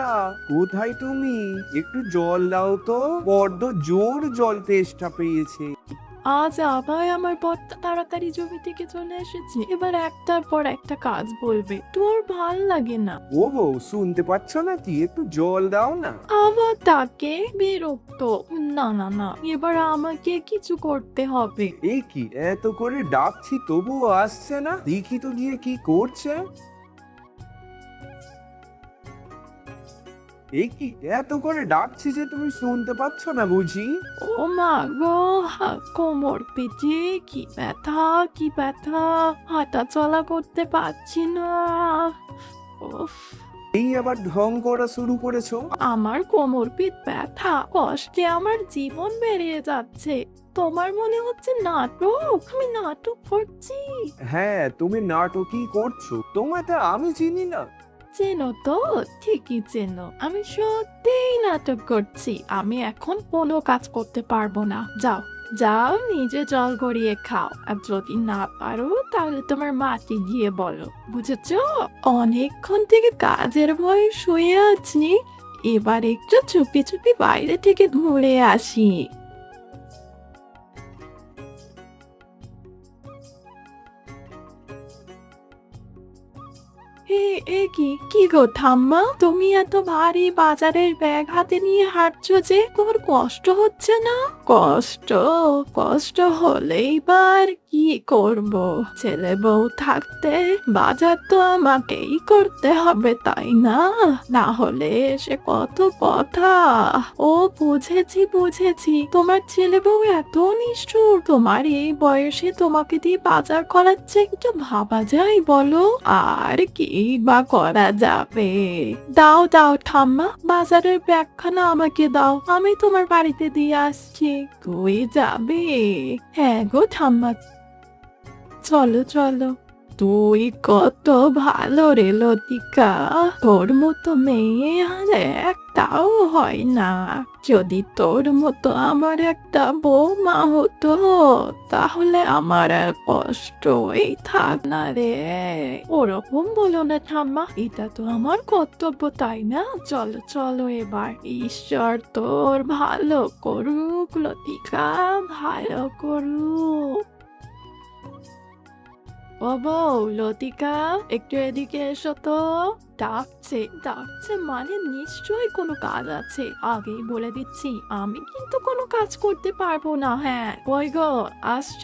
লতিকা কোথায় তুমি? একটু জল দাও তো। বড্ড জোর জল তেষ্টা পেয়েছে। আজ আবার আমার বরটা তাড়াতাড়ি জমি থেকে চলে এসেছে। এবার একটার পর একটা কাজ বলবে। তোর ভালো লাগে না। ও বউ শুনতে পাচ্ছ নাকি? একটু জল দাও না। আবার তাকে বিরক্ত। না না না এবার আমাকে কিছু করতে হবে। এই কি এত করে ডাকছি তবুও আসছে না? দেখি তো গিয়ে কি করছে। এই কি এত করে ডাকছি যে তুমি শুনতে পাচ্ছ না বুঝি? ও মা গো হা, কোমর পেটে কি ব্যথা কি ব্যথা হাঁটা চলা করতে পারছি না। উফ। এই আবার ঢং করা শুরু করেছ? আমার কোমর পিঠ ব্যথা কষ্টে আমার জীবন বেরিয়ে যাচ্ছে। তোমার মনে হচ্ছে নাটক? আমি নাটক করছি। হ্যাঁ তুমি নাটকই করছ। তোমাকে আমি চিনি না। চেনো তো? ঠিকই চেনো। আমি সত্যিই নাটক করছি। আমি এখন কোনো কাজ করতে পারব না। যাও যাও, নিজে জল গড়িয়ে খাও। আর যদি না পারো, তাহলে তোমার মাটি গিয়ে বলো। বুঝেছ? অনেকক্ষণ থেকে কাজের ভয়ে শুয়ে আছি। এবার একটু চুপি চুপি বাইরে থেকে ঘুরে আসি। এ কি কি গো ঠাম্মা? তুমি এত ভারী বাজারের ব্যাগ হাতে নিয়ে হাঁটছো যে তোমার কষ্ট হচ্ছে না? কষ্ট কষ্ট হলেই বার কি করব? ছেলে বউ থাকতে বাজার তো আমাকেই করতে হবে, তাই না? না হলে সে কত কথা। ও বুঝেছি বুঝেছি। তোমার ছেলে বউ এত নিষ্ঠুর, তোমার এই বয়সে তোমাকে দিয়ে বাজার করাচ্ছে, একটু ভাবা যায় বলো? আর কি বা করা যাবে। দাও দাও, ঠাম্মা, বাজারের ব্যাগখানা আমাকে দাও। আমি তোমার বাড়িতে দিয়ে আসছি। তুই যাবে? হ্যাঁ গো ঠাম্মা। চলো চলো। তুই কত ভালো রে লতিকা। তোর মতো মেয়ে আর একটাও হয় না। যদি তোর মতো আমার একটা বৌমা হতো, তাহলে আমার আর কষ্টই থাক না রে। ওরকম বলো না ঠাম্মা, এটা তো আমার কর্তব্য, তাই না? চলো চলো এবার। ঈশ্বর তোর ভালো করুক লতিকা, ভালো করুক। ও লতিকা, একটু এদিকে এসো তো। ডাকছে ডাকছে মানে নিশ্চয়ই কোনো কাজ আছে। আগেই বলে দিচ্ছি, আমি কিন্তু কোনো কাজ করতে পারব না হ্যাঁ। কই গো, আসছ?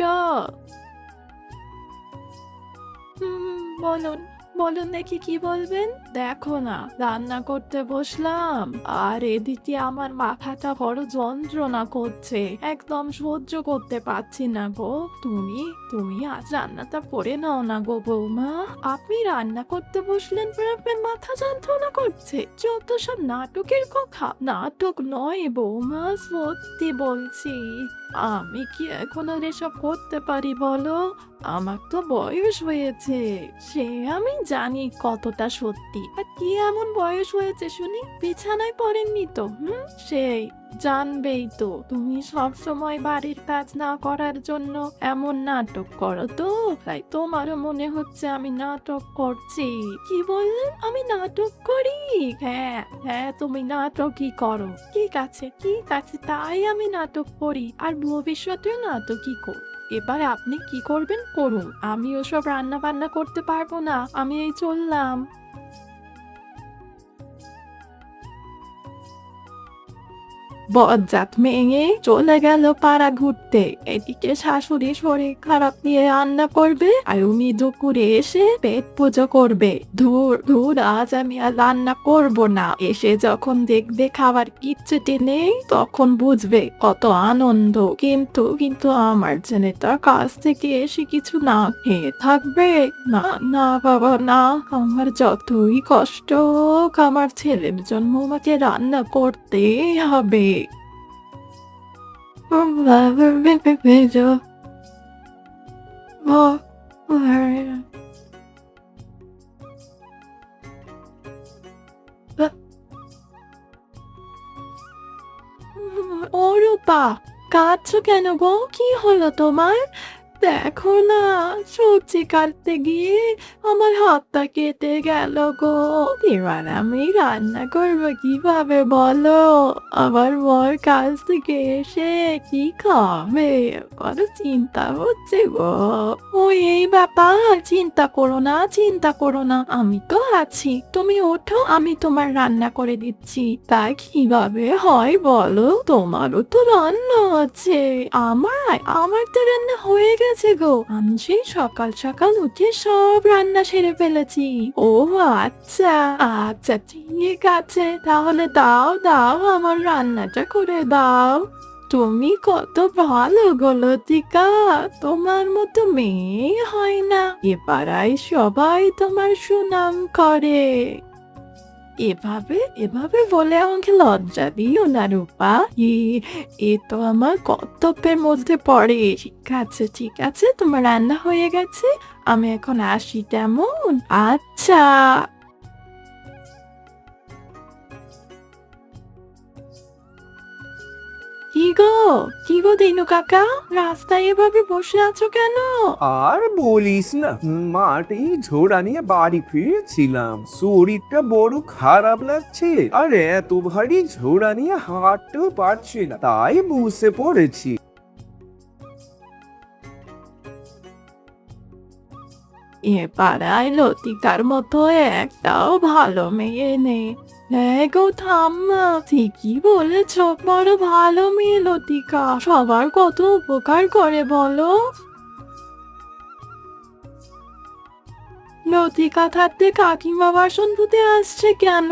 হুম, বলুন বলুন দেখি কি বলবেন। দেখো না, রান্না করতে বসলাম। আর এদিকে আমার মাথাটা বড় যন্ত্রণা করছে। একদম সহ্য করতে পারছি না গো। তুমি তুমি আজ রান্নাটা করে নাও না গো বৌমা। আপনি রান্না করতে বসলেন আপনার মাথা যন্ত্রণা করছে। যত সব নাটকের কথা, নাটক নয় বৌমা, সত্যি বলছি। আমি কি এখন আর এসব করতে পারি বলো? আমার তো বয়স হয়েছে। সে আমি জানি কতটা সত্যি। আর কি এমন বয়স হয়েছে শুনি? বিছানায় পড়েননি তো, হুম? সেই, জানবেই তো। তুমি সব সময় বাড়ির কাজ না করার জন্য এমন নাটক করো তো। তাই তোমারও মনে হচ্ছে আমি নাটক করছি। কি বললেন? আমি নাটক করি? হ্যাঁ হ্যাঁ তুমি নাটকই করো। ঠিক আছে ঠিক আছে, তাই আমি নাটক করি। আর ভবিষ্যতেও নাটকই করি। এবার আপনি কি করবেন করুন। আমি ওসব রান্না বান্না করতে পারব না। আমি এই চললাম। বজ্জাত মেয়ে চলে গেল পাড়া ঘুরতে। এদিকে শাশুড়ি শরীর খারাপ নিয়ে রান্না করবে আর উনি দুপুরে এসে পেট পুজো করবে। ধুর ধুর, আজ আমি আর রান্না করব না। এসে যখন দেখবে খাবার কিচ্ছুটি নেই, তখন বুঝবে কত আনন্দ। কিন্তু কিন্তু আমার ছেলেটার কাছ থেকে এসে কিছু না খেয়ে থাকবে। না না, বাবা, না, আমার যতই কষ্ট হোক, আমার ছেলের জন্য আমাকে রান্না করতেই হবে। もう、ラブビビビジョ。もう、もう、オルパ、ガッツケのゴーキーホルト前 দেখো না, সবজি কাটতে গিয়ে আমার হাতটা কেটে গেল গো। এবার আমি রান্না করব কীভাবে বলো? আমার বর কাজ থেকে এসে কি খাবে? বড় চিন্তা হচ্ছে গো। ও এই ব্যাপার, চিন্তা করো না, চিন্তা করো না। আমি তো আছি, তুমি ওঠো, আমি তোমার রান্না করে দিচ্ছি। তা কীভাবে হয় বলো? তোমারও তো রান্না আছে। আমার তো রান্না হয়ে গেছে গো। আমি সেই সকাল সকাল উঠে সব রান্না সেরে ফেলেছি। ও আচ্ছা আচ্ছা ঠিক আছে। তাহলে দাও দাও, আমার রান্নাটা করে দাও। তুমি কত ভালো গো লতিকা তোমার মতো মেয়ে হয় না। এ পাড়ায় সবাই তোমার সুনাম করে। এভাবে এভাবে বলে আমাকে লজ্জা দিও না রূপা। এ তো আমার কর্তব্যের মধ্যে পড়ে। ঠিক আছে ঠিক আছে, তোমার রান্না হয়ে গেছে। আমি এখন আসি তেমন আচ্ছা। কি গো? কি গো দিনু কাকা? রাস্তায় এভাবে বসে আছো কেন? আর বলিস না, মাঠে ঝোড়া নিয়ে বাড়ি ফিরেছিলাম। শরীরটা বড় খারাপ লাগছে, আর এত ভারী ঝোড়া নিয়ে হাঁটতেও পারছি না, তাই বসে পড়েছি। এ পাড়ায় লতিকার মতো একটাও ভালো মেয়ে নেই। হ্যাঁ গো ঠাম্মা, ঠিকই বলেছ, বড় ভালো মেয়ে লতিকা। সবার কত উপকার করে বলো। লতিকা থাকতে কাকিমা বাসন ধুতে আসছে কেন?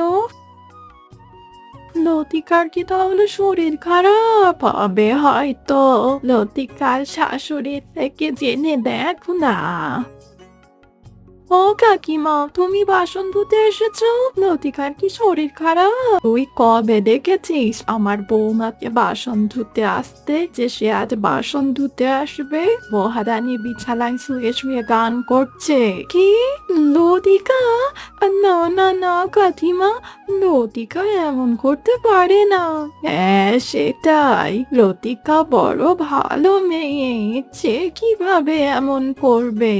লতিকার কি তাহলে শরীর খারাপ হবে হয়তো? লতিকার শাশুড়ির থেকে জেনে দেখ না। ও কাকিমা, তুমি বাসন ধুতে এসেছ? লতিকার কি শরীর খারাপ? তুই কবে দেখেছিস আমার বৌমাকে বাসন ধুতে আসতে, যে সে আজ বাসন ধুতে আসবে? মহারানী বিছানায় শুয়ে শুয়ে গান করছে। কি? লতিকা? না না না, কাকিমা, লতিকা এমন করতে পারে না। হ্যাঁ সেটাই। লতিকা বড় ভালো মেয়ে, সে কীভাবে এমন করবে?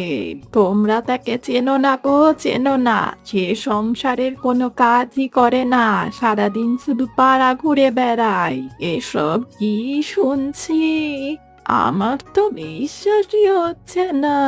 তোমরা তাকে চেনো না গো, চেনো না। সে সংসারের কোনো কাজই করে না, সারাদিন শুধু পাড়া ঘুরে বেড়ায়। এসব কি শুনছি? আমার তো বিশ্বাসই হচ্ছে না।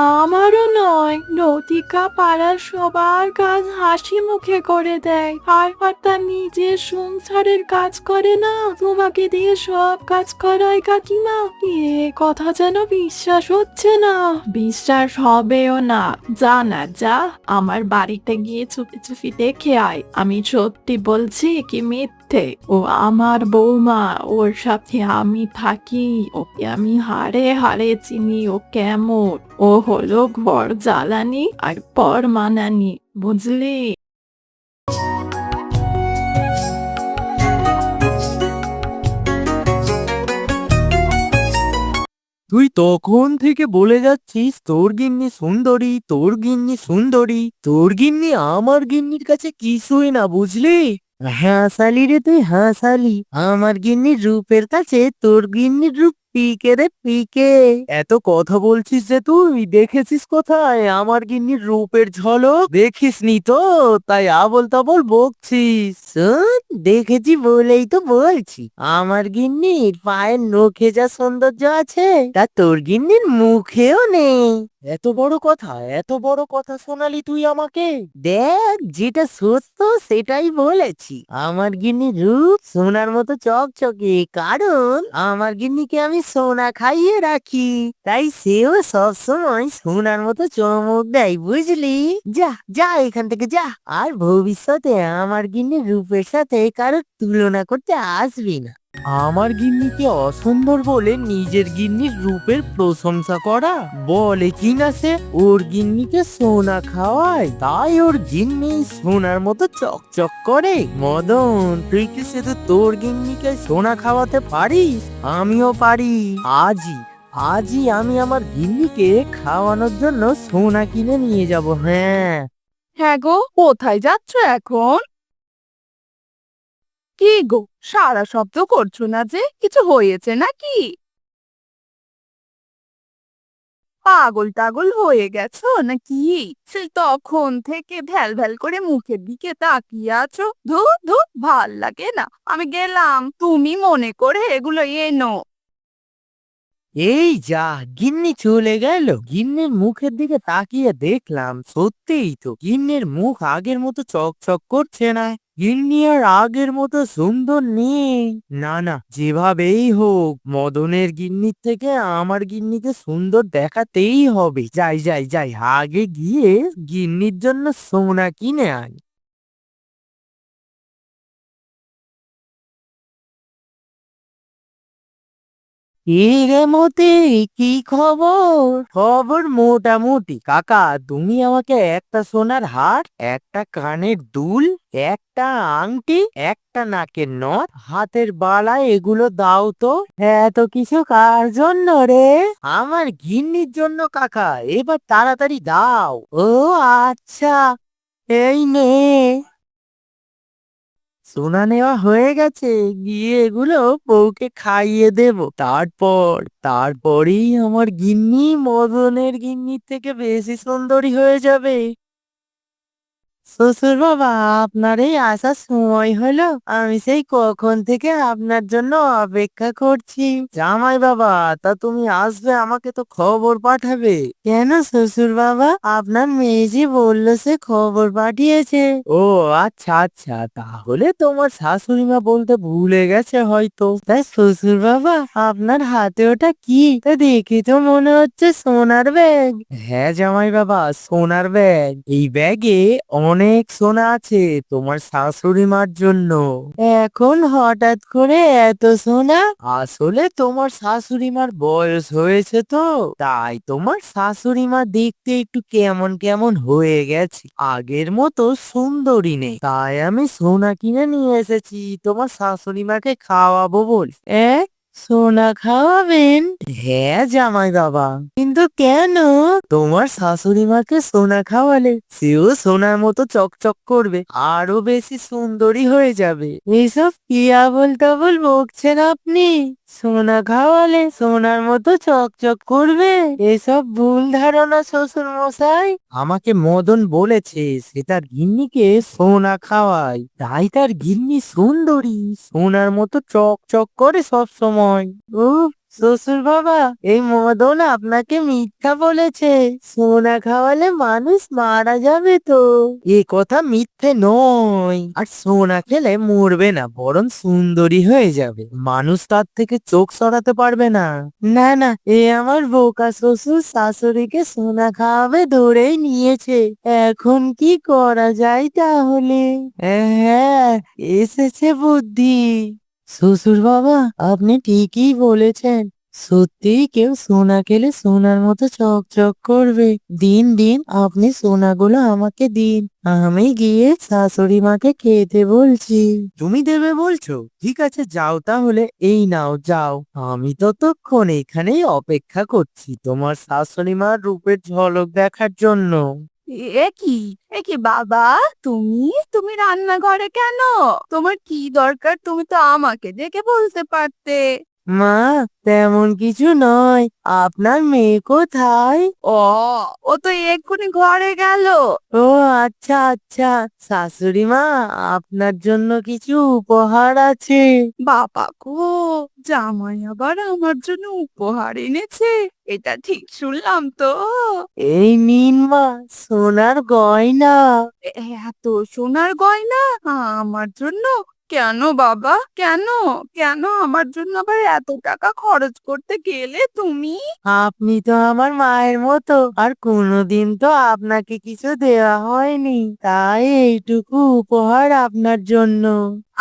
আমারও নয়। লতিকা পাড়ার সবার কাজ হাসি মুখে করে দেয়। আর তার নিজের সংসারের কাজ করে না। তোমাকে দিয়ে সব কাজ করায় কাকিমা। এ কথা যেন বিশ্বাস হচ্ছে না। বিশ্বাস হবেও না। যা না যা, আমার বাড়িতে গিয়ে চুপি চুপি দেখে আয়। আমি সত্যি বলছি কি মিথ্যে। ও আমার বৌমা, ওর সাথে আমি থাকি। ওকে আমি হারে হারে চিনি। ও কেমন? ও হলো ঘর জ্বালানি আর পর মানানি, বুঝলি? তুই তখন থেকে বলে যাচ্ছিস, তোর গিন্নি সুন্দরী, তোর গিন্নি সুন্দরী, তোর গিন্নি আমার গিন্নির কাছে কিছুই না, বুঝলি? হাসালি রে তুই হাসালি আমার গিন্নির রূপের কাছে তোর গিন্নির রূপ পিকে রে পিকে। এত কথা বলছিস যে তুই দেখেছিস কোথায়? আমার গিন্নির রূপের ঝলক দেখিসনি তো তাই আবল তাবল বকছিস দেখেছি বলেই তো বলছি। আমার গিন্নির পায়ের নখে যা সৌন্দর্য আছে তা তোর গিন্নির মুখেও নেই। এত বড় কথা এত বড় কথা শোনালি তুই আমাকে? দেখ যেটা সত্য সেটাই বলেছি। আমার গিন্নির রূপ সোনার মতো চকচকে কারণ আমার গিন্নিকে আমি সোনা খাইয়ে রাখি তাই সেও সবসময় সোনার মতো চমক দেয় বুঝলি যা যা এখান থেকে যা আর ভবিষ্যতে আমার গিন্নি রূপের সাথে কারোর তুলনা করতে আসবি না আমার গিন্নিকে অসুন্দর বলে নিজের গিন্নির রূপের প্রশংসা করা বলে কি না সে? ওর গিন্নিকে সোনা খাওয়ায়, তাই ওর গিন্নি সোনার মতো চকচক করে। মদন তুই কি শুধু তোর গিন্নিকে সোনা খাওয়াতে পারিস? আমিও পারি। আজই আজই আমি আমার গিন্নিকে খাওয়ানোর জন্য সোনা কিনে নিয়ে যাব হ্যাঁ। হ্যাঁ গো, কোথায় যাচ্ছ এখন? কি গো? সারা শব্দ করছ না যে? কিছু হয়েছে নাকি? পাগল টাগল হয়ে গেছো নাকি? সেই তখন থেকে ভ্যাল ভ্যাল করে মুখের দিকে তাকিয়ে আছো। ধু ধু ভালো লাগে না। আমি গেলাম। তুমি মনে করে এগুলো এনো। এই যা, গিন্নি চলে গেল। গিন্নির মুখের দিকে তাকিয়ে দেখলাম। সত্যিই তো, গিন্নির মুখ আগের মতো চকচক করছে না। গিন্নি আর আগের মতো সুন্দর নেই। না না, যেভাবেই হোক, মদনের গিন্নির থেকে আমার গিন্নিকে সুন্দর দেখাতেই হবে। যাই যাই যাই, আগে গিয়ে গিন্নির জন্য সোনা কিনে আনি। রে মতি কি খবর? খবর মোটামুটি। কাকা, তুমি আমাকে একটা সোনার হার, একটা কানের দুল, একটা আংটি, একটা নাকের নথ, হাতের বালা এগুলো দাও তো। এত কিছু কার জন্য রে? আমার গিন্নির জন্য কাকা, এবার তাড়াতাড়ি দাও। ও আচ্ছা এই নে। সোনা নেওয়া হয়ে গেছে, গিয়ে এগুলো বউকে খাইয়ে দেব। তারপর, তারপরেই আমার গিন্নি মদনের গিন্নির থেকে বেশি সুন্দরী হয়ে যাবে। শ্বশুর বাবা আপনার এই আসার সময় হলো। আমি সেই কখন থেকে আপনার জন্য অপেক্ষা করছি। জামাই বাবা তা তুমি আসবে, আমাকে তো খবর পাঠাবে। কেন শ্বশুর বাবা আপনার মেয়ে যে বলল, সে খবর পাঠিয়েছে। ও আচ্ছা আচ্ছা তাহলে তোমার শাশুড়ি মা বলতে ভুলে গেছে হয়তো। তাই শ্বশুর বাবা আপনার হাতে ওটা কি? তা দেখে তো মনে হচ্ছে সোনার ব্যাগ। হ্যাঁ জামাই বাবা সোনার ব্যাগ। এই ব্যাগে অনেক সোনা আছে তোমার শাশুড়ি মার জন্য। এখন হঠাৎ করে এত সোনা? আসলে তোমার শাশুড়ি মার বয়স হয়েছে তো, তাই তোমার শাশুড়ি মা দেখতে একটু কেমন কেমন হয়ে গেছে। আগের মতো সুন্দরী নেই, তাই আমি সোনা কিনে নিয়ে এসেছি, তোমার শাশুড়ি মাকে খাওয়াবো বল। এক সোনা খাওয়াবেন? হ্যাঁ জামাই বাবা। কিন্তু কেন? তোমার শাশুড়ি মাকে সোনা খাওয়ালে সেও সোনার মতো চকচক করবে আরও বেশি সুন্দরী হয়ে যাবে। এইসব কি আবল তাবল বকছেন আপনি? সোনা খাওয়ালে সোনার মতো চকচক করবে। এসব ভুল ধারণা শ্বশুর মশাই। আমাকে মদন বলেছে, সে তার গিন্নিকে সোনা খাওয়ায়। তাই তার গিন্নি সুন্দরী, সোনার মতো চকচক করে সব সময় ও শ্বশুর বাবা এই মদন আপনাকে মিথ্যা বলেছে। সোনা খাওয়ালে মানুষ মারা যাবে তো। এ কথা মিথ্যে নয়। আর সোনা খেলে মরবে না, বরং সুন্দরী হয়ে যাবে। মানুষ তার থেকে চোখ সরাতে পারবে না। না না, এ আমার বোকা শ্বশুর শাশুড়িকে সোনা খাওয়াবে ধরেই নিয়েছে। এখন কি করা যায় তাহলে? হ্যাঁ এসেছে বুদ্ধি। শ্বশুর বাবা, আপনি ঠিকই বলেছেন। সত্যি কেউ সোনা খেলে সোনার মতো চকচক করবে। দিন দিন আপনি সোনাগুলো আমাকে দিন। আমি গিয়ে শাশুড়ি মাকে খেতে বলছি। তুমি দেবে বলছো? ঠিক আছে, যাও তাহলে। এই নাও, যাও। আমি ততক্ষণ এখানেই অপেক্ষা করছি তোমার শাশুড়ি মার রূপের ঝলক দেখার জন্য। এ কি? এ কি বাবা? তুমি? তুমি রান্নাঘরে কেন? তোমার কি দরকার? তুমি তো আমাকে দেখে বলতে পারতে। মা তেমন কিছু নয়। আপনার মেয়ে কোথায়? ও ও তো এক্ষুনি ঘরে গেল। ও আচ্ছা আচ্ছা। শাশুড়ি মা আপনার জন্য কিছু উপহার আছে। বাবা গো জামাই আবার আমার জন্য উপহার এনেছে। এটা ঠিক শুনলাম তো। এই নিন মা সোনার গয়না। এত সোনার গয়না? আমার জন্য কেন বাবা? কেন? কেন আমার জন্য আবার এত টাকা খরচ করতে গেলে তুমি? আপনি তো আমার মায়ের মতো আর কোনোদিন তো আপনাকে কিছু দেওয়া হয়নি। তাই এইটুকু উপহার আপনার জন্য।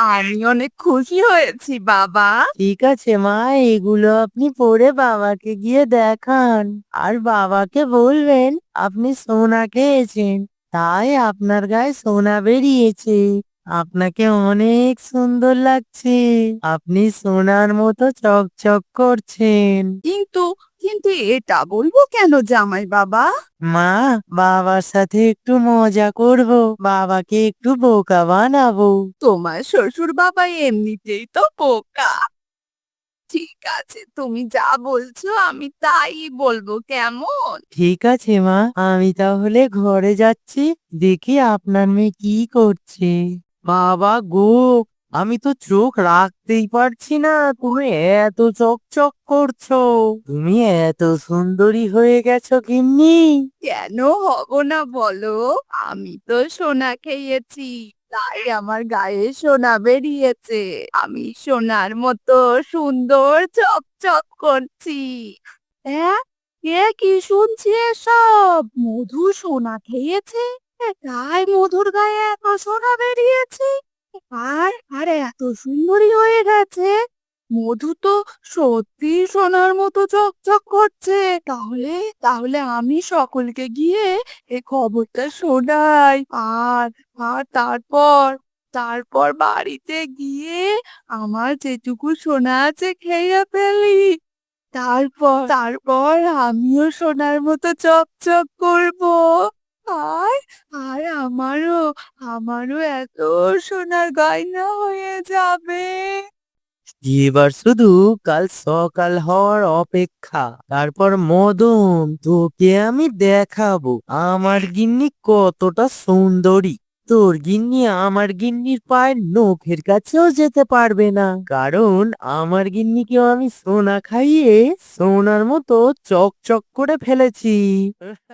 আমি অনেক খুশি হয়েছি বাবা। ঠিক আছে মা এগুলো আপনি পরে বাবাকে গিয়ে দেখান। আর বাবাকে বলবেন আপনি সোনা খেয়েছেন। তাই আপনার গায়ে সোনা বেরিয়েছে। আপনাকে অনেক সুন্দর লাগছে। আপনি সোনার মতো চকচক করছেন। কিন্তু কিন্তু এটা বলব কেন জামাই বাবা? মা বাবার সাথে একটু মজা করব বাবাকে একটু বোকা বানাবো। তোমার শ্বশুর বাবা এমনিতেই তো বোকা। ঠিক আছে তুমি যা বলছো আমি তাই বলব কেমন? ঠিক আছে মা আমি তাহলে ঘরে যাচ্ছি দেখি আপনার মেয়ে কি করছে। বাবা গো, আমি তো চোখ রাখতেই পারছি না, তুমি এত চকচক করছ। তুমি এত সুন্দরী হয়ে গেছো গিন্নি। কেন হব না বলো? আমি তো সোনা খেয়েছি, তাই আমার গায়ে সোনা বেরিয়েছে। আমি সোনার মতো সুন্দর চকচক করছি। হ্যাঁ? কে কি শুনছি এসব? মধু সোনা খেয়েছে? তাই মধুর গায়ে এত সোনা বেরিয়েছে। আর আর এত সুন্দরী হয়ে গেছে। মধু তো সত্যি সোনার মতো চকচক করছে। তাহলে তাহলে আমি সকলকে গিয়ে এই খবরটা শোনাই। আর আর তারপর তারপর বাড়িতে গিয়ে আমার যেটুকু সোনা আছে খেয়ে ফেলি। তারপর তারপর আমিও সোনার মতো চকচক করব। আর আর আমারও আমারও এত সোনার গয়না হয়ে যাবে। এবার শুধু কাল সকাল হওয়ার অপেক্ষা, তারপর মদন তোকে আমি দেখাবো। আমার গিন্নি কতটা সুন্দরী। তোর গিন্নি আমার গিন্নির পায়ের নখের কাছেও যেতে পারবে না। কারণ আমার গিন্নিকেও আমি সোনা খাইয়ে সোনার মতো চকচক করে ফেলেছি।